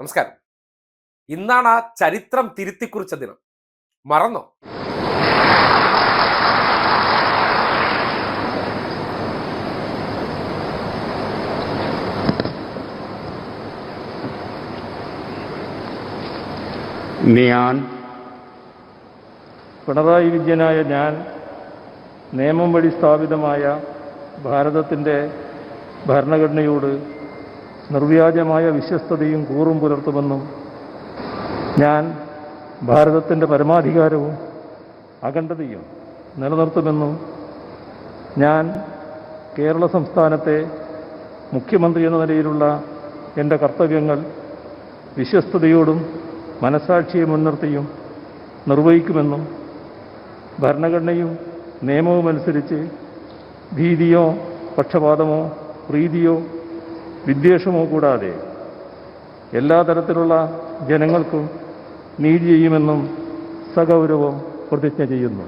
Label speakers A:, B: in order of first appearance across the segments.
A: നമസ്കാരം. ഇന്നാണ് ആ ചരിത്രം തിരുത്തിക്കുറിച്ച ദിനം. മറന്നോ?
B: ഞാൻ
C: പിണറായി വിജയനായ ഞാൻ നിയമം വഴി സ്ഥാപിതമായ ഭാരതത്തിന്റെ ഭരണഘടനയോട് നിർവ്യാജമായ വിശ്വസ്തതയും കൂറും പുലർത്തുമെന്നും ഞാൻ ഭാരതത്തിന്റെ പരമാധികാരവും അഖണ്ഡതയും നിലനിർത്തുമെന്നും ഞാൻ കേരള സംസ്ഥാനത്തെ മുഖ്യമന്ത്രി എന്ന നിലയിലുള്ള എന്റെ കർത്തവ്യങ്ങൾ വിശ്വസ്തയോടും മനസാക്ഷിയെ മുൻനിർത്തിയും നിർവഹിക്കുമെന്നും ഭരണഘടനയും നിയമവുമനുസരിച്ച് ഭീതിയോ പക്ഷപാതമോ പ്രീതിയോ വിദ്വേഷമോ കൂടാതെ എല്ലാ തരത്തിലുള്ള ജനങ്ങൾക്കും നീതി ചെയ്യുമെന്നും സഗൗരവം പ്രതിജ്ഞ ചെയ്യുന്നു.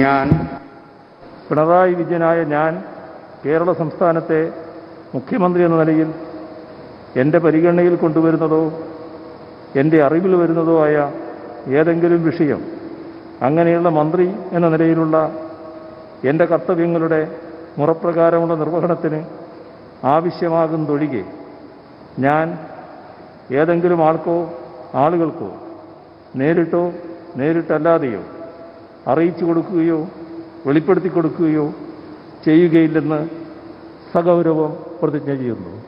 B: ഞാൻ
C: പിണറായി വിജയനായ ഞാൻ കേരള സംസ്ഥാനത്തെ മുഖ്യമന്ത്രി എന്ന നിലയിൽ എന്റെ പരിഗണനയിൽ കൊണ്ടുവരുന്നതോ എന്റെ അറിവിൽ വരുന്നതോ ആയ ഏതെങ്കിലും വിഷയം അങ്ങനെയുള്ള മന്ത്രി എന്ന നിലയിലുള്ള എന്റെ കർത്തവ്യങ്ങളുടെ മുറപ്രകാരമുള്ള നിർവഹണത്തിന് ആവശ്യമാകുന്നതൊഴികെ ഞാൻ ഏതെങ്കിലും ആൾക്കോ ആളുകൾക്കോ നേരിട്ടോ നേരിട്ടല്ലാതെയോ അറിയിച്ചു കൊടുക്കുകയോ വെളിപ്പെടുത്തി കൊടുക്കുകയോ ചെയ്യുകയില്ലെന്ന് സഗൗരവം പ്രതിജ്ഞ ചെയ്യുന്നു.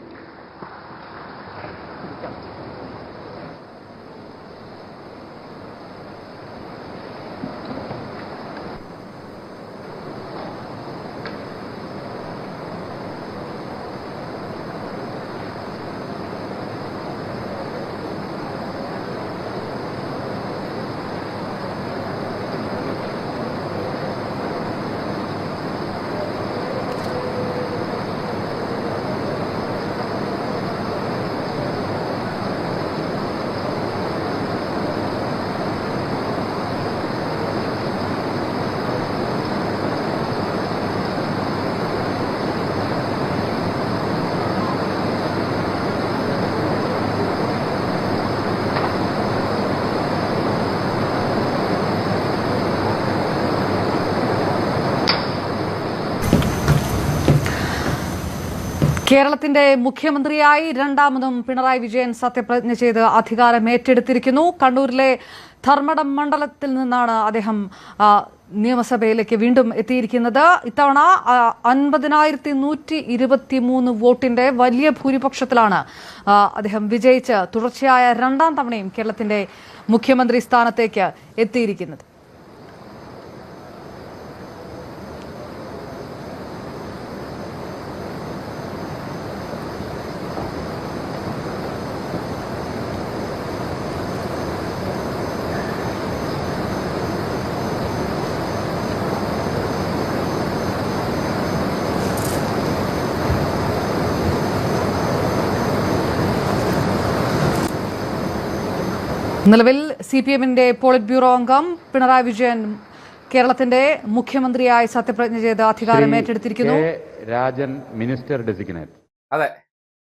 D: കേരളത്തിന്റെ മുഖ്യമന്ത്രിയായി രണ്ടാമതും പിണറായി വിജയൻ സത്യപ്രതിജ്ഞ ചെയ്ത് അധികാരം ഏറ്റെടുത്തിരിക്കുന്നു. കണ്ണൂരിലെ ധർമ്മടം മണ്ഡലത്തിൽ നിന്നാണ് അദ്ദേഹം നിയമസഭയിലേക്ക് വീണ്ടും എത്തിയിരിക്കുന്നത്. ഇത്തവണ അൻപതിനായിരത്തി നൂറ്റി ഇരുപത്തി മൂന്ന് വോട്ടിന്റെ വലിയ ഭൂരിപക്ഷത്തിലാണ് അദ്ദേഹം വിജയിച്ച് തുടർച്ചയായ രണ്ടാം തവണയും കേരളത്തിന്റെ മുഖ്യമന്ത്രി സ്ഥാനത്തേക്ക് എത്തിയിരിക്കുന്നത്. നിലവിൽ സി പി എമ്മിന്റെ പോളിറ്റ് ബ്യൂറോ അംഗം പിണറായി വിജയൻ കേരളത്തിന്റെ മുഖ്യമന്ത്രിയായി സത്യപ്രതിജ്ഞ ചെയ്ത് അധികാരം ഏറ്റെടുത്തിരിക്കുന്നു.
B: Rajan minister designate.
A: അതെ.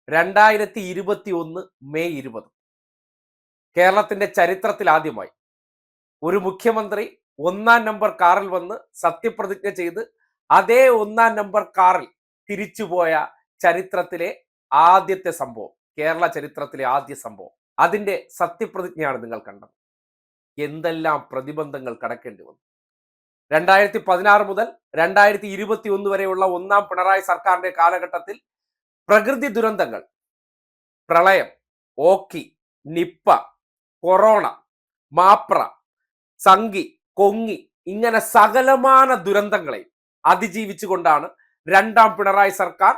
A: രണ്ടായിരത്തി ഇരുപത്തി ഒന്ന് മെയ് ഇരുപത്. കേരളത്തിന്റെ ചരിത്രത്തിൽ ആദ്യമായി ഒരു മുഖ്യമന്ത്രി ഒന്നാം നമ്പർ കാറിൽ വന്ന് സത്യപ്രതിജ്ഞ ചെയ്ത് അതേ ഒന്നാം നമ്പർ കാറിൽ തിരിച്ചുപോയ ചരിത്രത്തിലെ ആദ്യത്തെ സംഭവം കേരള ചരിത്രത്തിലെ ആദ്യ സംഭവം. അതിന്റെ സത്യപ്രതിജ്ഞയാണ് നിങ്ങൾ കണ്ടത്. എന്തെല്ലാം പ്രതിബന്ധങ്ങൾ കടക്കേണ്ടി വന്നു. രണ്ടായിരത്തി പതിനാറ് മുതൽ രണ്ടായിരത്തി ഇരുപത്തി ഒന്ന് വരെയുള്ള ഒന്നാം പിണറായി സർക്കാരിന്റെ കാലഘട്ടത്തിൽ പ്രകൃതി ദുരന്തങ്ങൾ പ്രളയം ഓക്കി നിപ്പ കൊറോണ മാപ്ര സംഗി കൊങ്ങി ഇങ്ങനെ സകലമാന ദുരന്തങ്ങളെ അതിജീവിച്ചുകൊണ്ടാണ് രണ്ടാം പിണറായി സർക്കാർ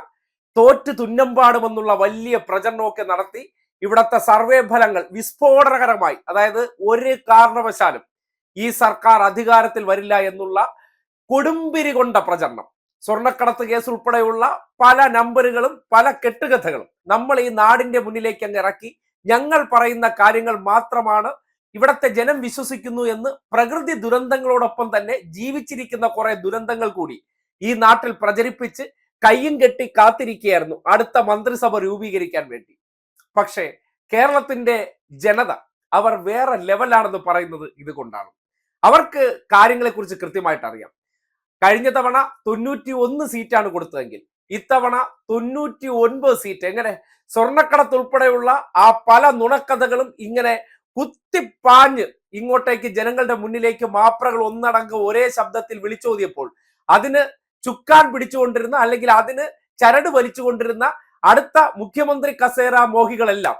A: തോറ്റ് തുന്നമ്പാടുമെന്നുള്ള വലിയ പ്രചരണമൊക്കെ നടത്തി ഇവിടത്തെ സർവേ ഫലങ്ങൾ വിസ്ഫോടനകരമായി അതായത് ഒരു കാരണവശാലും ഈ സർക്കാർ അധികാരത്തിൽ വരില്ല എന്നുള്ള കൊടുമ്പിരി കൊണ്ട പ്രചരണം. സ്വർണക്കടത്ത് കേസ് ഉൾപ്പെടെയുള്ള പല നമ്പറുകളും പല കെട്ടുകഥകളും നമ്മൾ ഈ നാടിന്റെ മുന്നിലേക്ക് അങ്ങ് ഇറക്കി. ഞങ്ങൾ പറയുന്ന കാര്യങ്ങൾ മാത്രമാണ് ഇവിടത്തെ ജനം വിശ്വസിക്കുന്നു എന്ന് പ്രകൃതി ദുരന്തങ്ങളോടൊപ്പം തന്നെ ജീവിച്ചിരിക്കുന്ന കുറെ ദുരന്തങ്ങൾ കൂടി ഈ നാട്ടിൽ പ്രചരിപ്പിച്ച് കയ്യും കെട്ടി കാത്തിരിക്കുകയായിരുന്നു അടുത്ത മന്ത്രിസഭ രൂപീകരിക്കാൻ വേണ്ടി. പക്ഷേ കേരളത്തിന്റെ ജനത അവർ വേറെ ലെവലാണെന്ന് പറയുന്നത് ഇതുകൊണ്ടാണ്. അവർക്ക് കാര്യങ്ങളെക്കുറിച്ച് കൃത്യമായിട്ട് അറിയാം. കഴിഞ്ഞ തവണ തൊണ്ണൂറ്റി ഒന്ന് സീറ്റാണ് കൊടുത്തതെങ്കിൽ ഇത്തവണ തൊണ്ണൂറ്റി ഒൻപത് സീറ്റ് എങ്ങനെ സ്വർണക്കടത്ത് ഉൾപ്പെടെയുള്ള ആ പല നുണക്കഥകളും ഇങ്ങനെ കുത്തിപ്പാഞ്ഞ് ഇങ്ങോട്ടേക്ക് ജനങ്ങളുടെ മുന്നിലേക്ക് മാപ്രകൾ ഒന്നടങ്കം ഒരേ ശബ്ദത്തിൽ വിളിച്ചോതിയപ്പോൾ അതിന് ചുക്കാൻ പിടിച്ചുകൊണ്ടിരുന്ന അല്ലെങ്കിൽ അതിന് ചരട് വലിച്ചുകൊണ്ടിരുന്ന അടുത്ത മുഖ്യമന്ത്രി കസേര മോഹികളെല്ലാം.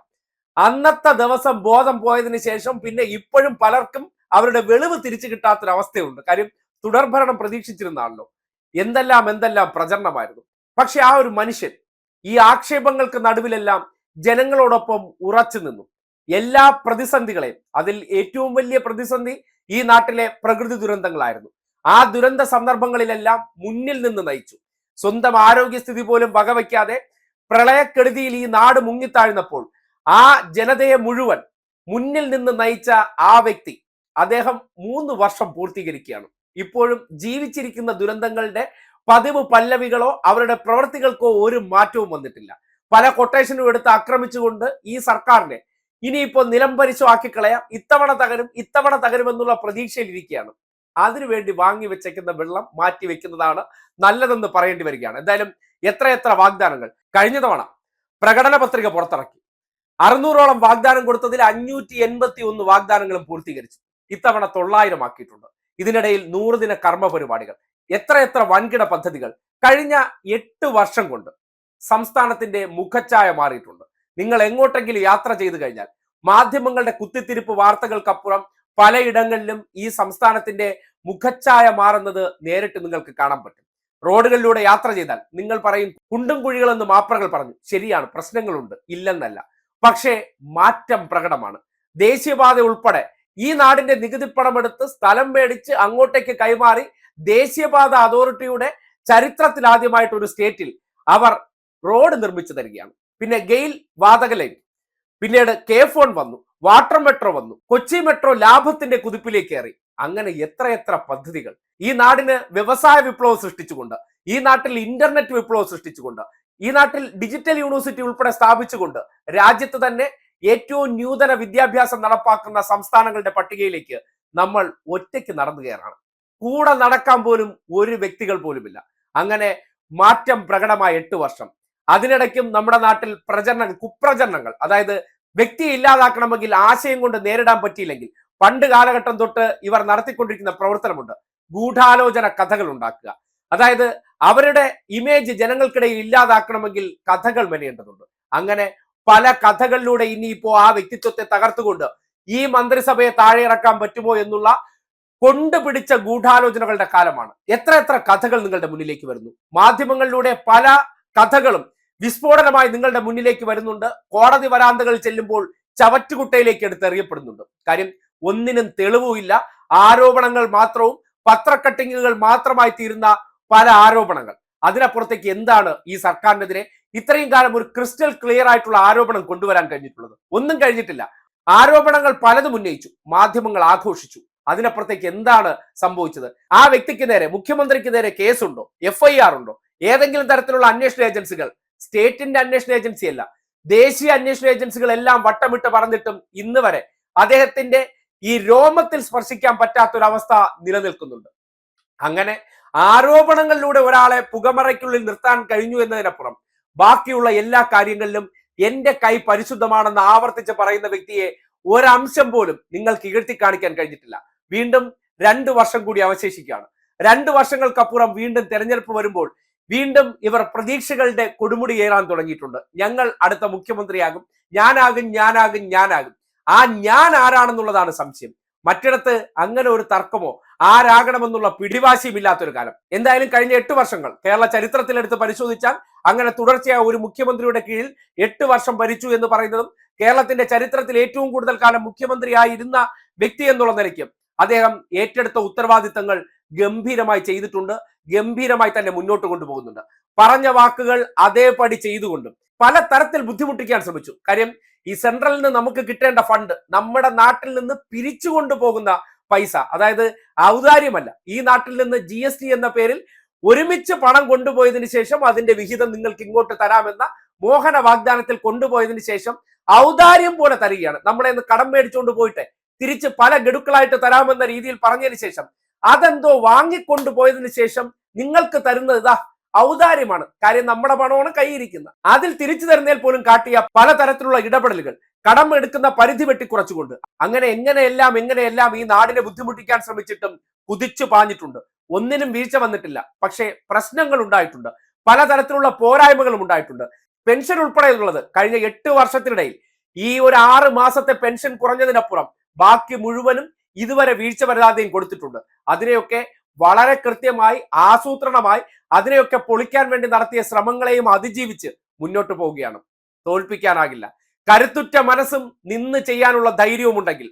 A: അന്നത്തെ ദിവസം ബോധം പോയതിന് ശേഷം പിന്നെ ഇപ്പോഴും പലർക്കും അവരുടെ വെളിവ് തിരിച്ചു കിട്ടാത്തൊരവസ്ഥയുണ്ട്. കാര്യം തുടർഭരണം പ്രതീക്ഷിച്ചിരുന്നാണല്ലോ എന്തെല്ലാം എന്തെല്ലാം പ്രചരണമായിരുന്നു. പക്ഷെ ആ ഒരു മനുഷ്യൻ ഈ ആക്ഷേപങ്ങൾക്ക് നടുവിലെല്ലാം ജനങ്ങളോടൊപ്പം ഉറച്ചു നിന്നു. എല്ലാ പ്രതിസന്ധികളെയും അതിൽ ഏറ്റവും വലിയ പ്രതിസന്ധി ഈ നാട്ടിലെ പ്രകൃതി ദുരന്തങ്ങളായിരുന്നു. ആ ദുരന്ത സന്ദർഭങ്ങളിലെല്ലാം മുന്നിൽ നിന്ന് നയിച്ചു. സ്വന്തം ആരോഗ്യസ്ഥിതി പോലും വകവയ്ക്കാതെ പ്രളയക്കെടുതിയിൽ ഈ നാട് മുങ്ങിത്താഴ്ന്നപ്പോൾ ആ ജനതയെ മുഴുവൻ മുന്നിൽ നിന്ന് നയിച്ച ആ വ്യക്തി അദ്ദേഹം മൂന്ന് വർഷം പൂർത്തീകരിക്കുകയാണ്. ഇപ്പോഴും ജീവിച്ചിരിക്കുന്ന ദുരന്തങ്ങളുടെ പതിവ് പല്ലവികളോ അവരുടെ പ്രവർത്തികൾക്കോ ഒരു മാറ്റവും വന്നിട്ടില്ല. പല കൊട്ടേഷനും എടുത്ത് ആക്രമിച്ചുകൊണ്ട് ഈ സർക്കാരിനെ ഇനിയിപ്പോ നിലംപരിശോ ആക്കിക്കളയാം ഇത്തവണ തകരും ഇത്തവണ തകരുമെന്നുള്ള പ്രതീക്ഷയിലിരിക്കുകയാണ് അതിനുവേണ്ടി വാങ്ങി വെച്ചേക്കുന്ന വെള്ളം മാറ്റി വെക്കുന്നതാണ് നല്ലതെന്ന് പറയേണ്ടി വരികയാണ്. എന്തായാലും എത്രയെത്ര വാഗ്ദാനങ്ങൾ? കഴിഞ്ഞ തവണ പ്രകടന പത്രിക പുറത്തിറക്കി. അറുന്നൂറോളം വാഗ്ദാനം കൊടുത്തതിൽ അഞ്ഞൂറ്റി എൺപത്തി ഒന്ന് വാഗ്ദാനങ്ങളും പൂർത്തീകരിച്ചു. ഇത്തവണ തൊള്ളായിരം ആക്കിയിട്ടുണ്ട്. ഇതിനിടയിൽ നൂറ് ദിന കർമ്മ പരിപാടികൾ. എത്ര എത്ര വൻകിട പദ്ധതികൾ. കഴിഞ്ഞ എട്ട് വർഷം കൊണ്ട് സംസ്ഥാനത്തിന്റെ മുഖച്ഛായ മാറിയിട്ടുണ്ട്. നിങ്ങൾ എങ്ങോട്ടെങ്കിലും യാത്ര ചെയ്തു കഴിഞ്ഞാൽ മാധ്യമങ്ങളുടെ കുത്തിത്തിരിപ്പ് വാർത്തകൾക്കപ്പുറം പലയിടങ്ങളിലും ഈ സംസ്ഥാനത്തിന്റെ മുഖച്ഛായ മാറുന്നത് നേരിട്ട് നിങ്ങൾക്ക് കാണാൻ പറ്റും. റോഡുകളിലൂടെ യാത്ര ചെയ്താൽ നിങ്ങൾ പറയും കുണ്ടും കുഴികളെന്ന് മാപ്രകൾ പറഞ്ഞു. ശരിയാണ് പ്രശ്നങ്ങളുണ്ട് ഇല്ലെന്നല്ല. പക്ഷേ മാറ്റം പ്രകടമാണ്. ദേശീയപാത ഉൾപ്പെടെ ഈ നാടിന്റെ നികുതി എടുത്ത് സ്ഥലം മേടിച്ച് അങ്ങോട്ടേക്ക് കൈമാറി ദേശീയപാത അതോറിറ്റിയുടെ ചരിത്രത്തിൽ ആദ്യമായിട്ട് ഒരു സ്റ്റേറ്റിൽ അവർ റോഡ് നിർമ്മിച്ചു തരികയാണ്. പിന്നെ ഗെയിൽ വാതക ലൈൻ പിന്നീട് കെ ഫോൺ വന്നു വാട്ടർ മെട്രോ വന്നു കൊച്ചി മെട്രോ ലാഭത്തിന്റെ കുതിപ്പിലേക്ക് കയറി. അങ്ങനെ എത്രയെത്ര പദ്ധതികൾ. ഈ നാടിന് വ്യവസായ വിപ്ലവം സൃഷ്ടിച്ചുകൊണ്ട് ഈ നാട്ടിൽ ഇന്റർനെറ്റ് വിപ്ലവം സൃഷ്ടിച്ചുകൊണ്ട് ഈ നാട്ടിൽ ഡിജിറ്റൽ യൂണിവേഴ്സിറ്റി ഉൾപ്പെടെ സ്ഥാപിച്ചുകൊണ്ട് രാജ്യത്ത് തന്നെ ഏറ്റവും ന്യൂതന വിദ്യാഭ്യാസം നടപ്പാക്കുന്ന സംസ്ഥാനങ്ങളുടെ പട്ടികയിലേക്ക് നമ്മൾ ഒറ്റയ്ക്ക് നടന്നു കയറാണ്. കൂടെ നടക്കാൻ പോലും ഒരു വ്യക്തികൾ പോലുമില്ല. അങ്ങനെ മാറ്റം പ്രകടമായ എട്ട് വർഷം. അതിനിടയ്ക്കും നമ്മുടെ നാട്ടിൽ പ്രചരണങ്ങൾ കുപ്രചരണങ്ങൾ അതായത് വ്യക്തിയെ ഇല്ലാതാക്കണമെങ്കിൽ ആശയം കൊണ്ട് നേരിടാൻ പറ്റിയില്ലെങ്കിൽ പണ്ട് കാലഘട്ടം തൊട്ട് ഇവർ നടത്തിക്കൊണ്ടിരിക്കുന്ന പ്രവർത്തനമുണ്ട്. ഗൂഢാലോചന കഥകൾ ഉണ്ടാക്കുക അതായത് അവരുടെ ഇമേജ് ജനങ്ങൾക്കിടയിൽ ഇല്ലാതാക്കണമെങ്കിൽ കഥകൾ മെനയേണ്ടതുണ്ട്. അങ്ങനെ പല കഥകളിലൂടെ ഇനിയിപ്പോ ആ വ്യക്തിത്വത്തെ തകർത്തുകൊണ്ട് ഈ മന്ത്രിസഭയെ താഴെ ഇറക്കാൻ പറ്റുമോ എന്നുള്ള കൊണ്ടുപിടിച്ച ഗൂഢാലോചനകളുടെ കാലമാണ്. എത്ര എത്ര കഥകൾ നിങ്ങളുടെ മുന്നിലേക്ക് വരുന്നു. മാധ്യമങ്ങളിലൂടെ പല കഥകളും വിസ്ഫോടനമായി നിങ്ങളുടെ മുന്നിലേക്ക് വരുന്നുണ്ട്. കോടതി വരാന്തകൾ ചെല്ലുമ്പോൾ ചവറ്റുകുട്ടയിലേക്ക് എടുത്തെറിയപ്പെടുന്നുണ്ട്. കാര്യം ഒന്നിനും തെളിവുമില്ല. ആരോപണങ്ങൾ മാത്രവും പത്രക്കട്ടിങ്ങുകൾ മാത്രമായി തീരുന്ന പല ആരോപണങ്ങൾ. അതിനപ്പുറത്തേക്ക് എന്താണ് ഈ സർക്കാരിനെതിരെ ഇത്രയും കാലം ഒരു ക്രിസ്റ്റൽ ക്ലിയർ ആയിട്ടുള്ള ആരോപണം കൊണ്ടുവരാൻ കഴിഞ്ഞിട്ടുള്ളത്? ഒന്നും കഴിഞ്ഞിട്ടില്ല. ആരോപണങ്ങൾ പലതും ഉന്നയിച്ചു മാധ്യമങ്ങൾ ആഘോഷിച്ചു. അതിനപ്പുറത്തേക്ക് എന്താണ് സംഭവിച്ചത്? ആ വ്യക്തിക്ക് നേരെ മുഖ്യമന്ത്രിക്ക് നേരെ കേസുണ്ടോ? എഫ് ഐ ആർ ഉണ്ടോ? ഏതെങ്കിലും തരത്തിലുള്ള അന്വേഷണ ഏജൻസികൾ? സ്റ്റേറ്റിന്റെ അന്വേഷണ ഏജൻസി അല്ല ദേശീയ അന്വേഷണ ഏജൻസികൾ എല്ലാം വട്ടമിട്ട് പറഞ്ഞിട്ടും ഇന്ന് വരെ അദ്ദേഹത്തിന്റെ ഈ രോമത്തിൽ സ്പർശിക്കാൻ പറ്റാത്തൊരവസ്ഥ നിലനിൽക്കുന്നുണ്ട്. അങ്ങനെ ആരോപണങ്ങളിലൂടെ ഒരാളെ പുകമറയ്ക്കുള്ളിൽ നിർത്താൻ കഴിഞ്ഞു എന്നതിനപ്പുറം ബാക്കിയുള്ള എല്ലാ കാര്യങ്ങളിലും എന്റെ കൈ പരിശുദ്ധമാണെന്ന് ആവർത്തിച്ച് പറയുന്ന വ്യക്തിയെ ഒരംശം പോലും നിങ്ങൾക്ക് ഇകഴ്ത്തി കാണിക്കാൻ കഴിഞ്ഞിട്ടില്ല. വീണ്ടും രണ്ട് വർഷം കൂടി അവശേഷിക്കുകയാണ്. രണ്ട് വർഷങ്ങൾക്കപ്പുറം വീണ്ടും തെരഞ്ഞെടുപ്പ് വരുമ്പോൾ വീണ്ടും ഇവർ പ്രതീക്ഷകളുടെ കൊടുമുടി ഏറാൻ തുടങ്ങിയിട്ടുണ്ട്. ഞങ്ങൾ അടുത്ത മുഖ്യമന്ത്രിയാകും. ഞാനാകും ഞാനാകും ഞാനാകും. ആ ഞാൻ ആരാണെന്നുള്ളതാണ് സംശയം. മറ്റിടത്ത് അങ്ങനെ ഒരു തർക്കമോ ആരാകണമെന്നുള്ള പിടിവാശിയും ഇല്ലാത്തൊരു കാലം. എന്തായാലും കഴിഞ്ഞ എട്ട് വർഷങ്ങൾ കേരള ചരിത്രത്തിലെടുത്ത് പരിശോധിച്ചാൽ അങ്ങനെ തുടർച്ചയായ ഒരു മുഖ്യമന്ത്രിയുടെ കീഴിൽ എട്ട് വർഷം ഭരിച്ചു എന്ന് പറയുന്നതും കേരളത്തിന്റെ ചരിത്രത്തിൽ ഏറ്റവും കൂടുതൽ കാലം മുഖ്യമന്ത്രിയായിരുന്ന വ്യക്തി എന്നുള്ള നിലയ്ക്ക് അദ്ദേഹം ഏറ്റെടുത്ത ഉത്തരവാദിത്തങ്ങൾ ഗംഭീരമായി ചെയ്തിട്ടുണ്ട് ഗംഭീരമായി തന്നെ മുന്നോട്ട് കൊണ്ടുപോകുന്നുണ്ട്. പറഞ്ഞ വാക്കുകൾ അതേപടി ചെയ്തുകൊണ്ടും പല തരത്തിൽ ബുദ്ധിമുട്ടിക്കാൻ ശ്രമിച്ചു. കാര്യം ഈ സെൻട്രലിൽ നിന്ന് നമുക്ക് കിട്ടേണ്ട ഫണ്ട് നമ്മുടെ നാട്ടിൽ നിന്ന് പിരിച്ചു കൊണ്ടുപോകുന്ന പൈസ. അതായത് ഔദാര്യമല്ല. ഈ നാട്ടിൽ നിന്ന് ജി എസ് ടി എന്ന പേരിൽ ഒരുമിച്ച് പണം കൊണ്ടുപോയതിനു ശേഷം അതിന്റെ വിഹിതം നിങ്ങൾക്ക് ഇങ്ങോട്ട് തരാമെന്ന മോഹന വാഗ്ദാനത്തിൽ കൊണ്ടുപോയതിനു ശേഷം ഔദാര്യം പോലെ തരികയാണ്. നമ്മളെ ഇന്ന് കടം മേടിച്ചുകൊണ്ട് പോയിട്ട്. തിരിച്ച് പല ഗഡുക്കളായിട്ട് തരാമെന്ന രീതിയിൽ പറഞ്ഞതിന് ശേഷം അതെന്തോ വാങ്ങിക്കൊണ്ടു പോയതിനു ശേഷം നിങ്ങൾക്ക് തരുന്നത് ഇതാ ഔദാര്യമാണ്. കാര്യം നമ്മുടെ പണമാണ് കൈയിരിക്കുന്നത്. അതിൽ തിരിച്ചു തരുന്നതിൽ പോലും കാട്ടിയ പലതരത്തിലുള്ള ഇടപെടലുകൾ. കടം എടുക്കുന്ന പരിധി വെട്ടിക്കുറച്ചുകൊണ്ട്. അങ്ങനെ എങ്ങനെയെല്ലാം എങ്ങനെയെല്ലാം ഈ നാടിനെ ബുദ്ധിമുട്ടിക്കാൻ ശ്രമിച്ചിട്ടും കുതിച്ചു പാഞ്ഞിട്ടുണ്ട്. ഒന്നിനും വീഴ്ച വന്നിട്ടില്ല. പക്ഷേ പ്രശ്നങ്ങൾ ഉണ്ടായിട്ടുണ്ട്. പലതരത്തിലുള്ള പോരായ്മകളും ഉണ്ടായിട്ടുണ്ട്. പെൻഷൻ ഉൾപ്പെടെയുള്ളത് കഴിഞ്ഞ എട്ട് വർഷത്തിനിടയിൽ ഈ ഒരു ആറ് മാസത്തെ പെൻഷൻ കുറഞ്ഞതിനപ്പുറം ബാക്കി മുഴുവനും ഇതുവരെ വീഴ്ച വരാതെയും കൊടുത്തിട്ടുണ്ട്. അതിനെയൊക്കെ വളരെ കൃത്യമായി ആസൂത്രണമായി അതിനെയൊക്കെ പൊളിക്കാൻ വേണ്ടി നടത്തിയ ശ്രമങ്ങളെയും അതിജീവിച്ച് മുന്നോട്ട് പോവുകയാണ്. തോൽപ്പിക്കാനാകില്ല. കരുത്തുറ്റ മനസ്സും നിന്ന് ചെയ്യാനുള്ള ധൈര്യവും ഉണ്ടെങ്കിൽ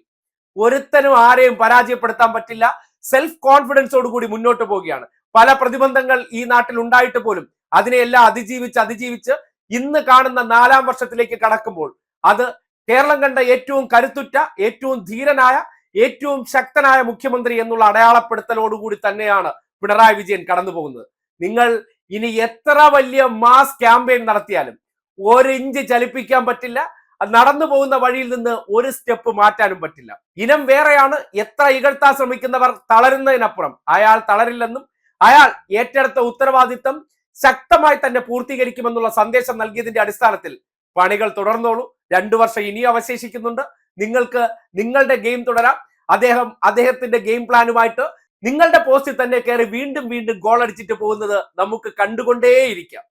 A: ഒരുത്തനും ആരെയും പരാജയപ്പെടുത്താൻ പറ്റില്ല. സെൽഫ് കോൺഫിഡൻസോട് കൂടി മുന്നോട്ട് പോവുകയാണ്. പല പ്രതിബന്ധങ്ങൾ ഈ നാട്ടിൽ ഉണ്ടായിട്ട് പോലും അതിനെയെല്ലാം അതിജീവിച്ച് അതിജീവിച്ച് ഇന്ന് കാണുന്ന നാലാം വർഷത്തിലേക്ക് കടക്കുമ്പോൾ അത് കേരളം കണ്ട ഏറ്റവും കരുത്തുറ്റ ഏറ്റവും ധീരനായ ഏറ്റവും ശക്തനായ മുഖ്യമന്ത്രി എന്നുള്ള അടയാളപ്പെടുത്തലോടുകൂടി തന്നെയാണ് പിണറായി വിജയൻ കടന്നു പോകുന്നത്. നിങ്ങൾ ഇനി എത്ര വലിയ മാസ് ക്യാമ്പയിൻ നടത്തിയാലും ഒരു ഇഞ്ച് ചലിപ്പിക്കാൻ പറ്റില്ല നടന്നു പോകുന്ന വഴിയിൽ നിന്ന് ഒരു സ്റ്റെപ്പ് മാറ്റാനും പറ്റില്ല. ഇനം വേറെയാണ് എത്ര ഇകഴ്ത്താൻ ശ്രമിക്കുന്നവർ തളരുന്നതിനപ്പുറം. അയാൾ തളരില്ലെന്നും അയാൾ ഏറ്റെടുത്ത ഉത്തരവാദിത്തം ശക്തമായി തന്നെ പൂർത്തീകരിക്കുമെന്നുള്ള സന്ദേശം നൽകിയതിന്റെ അടിസ്ഥാനത്തിൽ പണികൾ തുടർന്നോളൂ. രണ്ടു വർഷം ഇനിയും അവശേഷിക്കുന്നുണ്ട്. നിങ്ങൾക്ക് നിങ്ങളുടെ ഗെയിം തുടരാം. അദ്ദേഹം അദ്ദേഹത്തിന്റെ ഗെയിം പ്ലാനുമായിട്ട് നിങ്ങളുടെ പോസ്റ്റിൽ തന്നെ കയറി വീണ്ടും വീണ്ടും ഗോൾ അടിച്ചിട്ട് പോകുന്നത് നമുക്ക് കണ്ടുകൊണ്ടേയിരിക്കാം.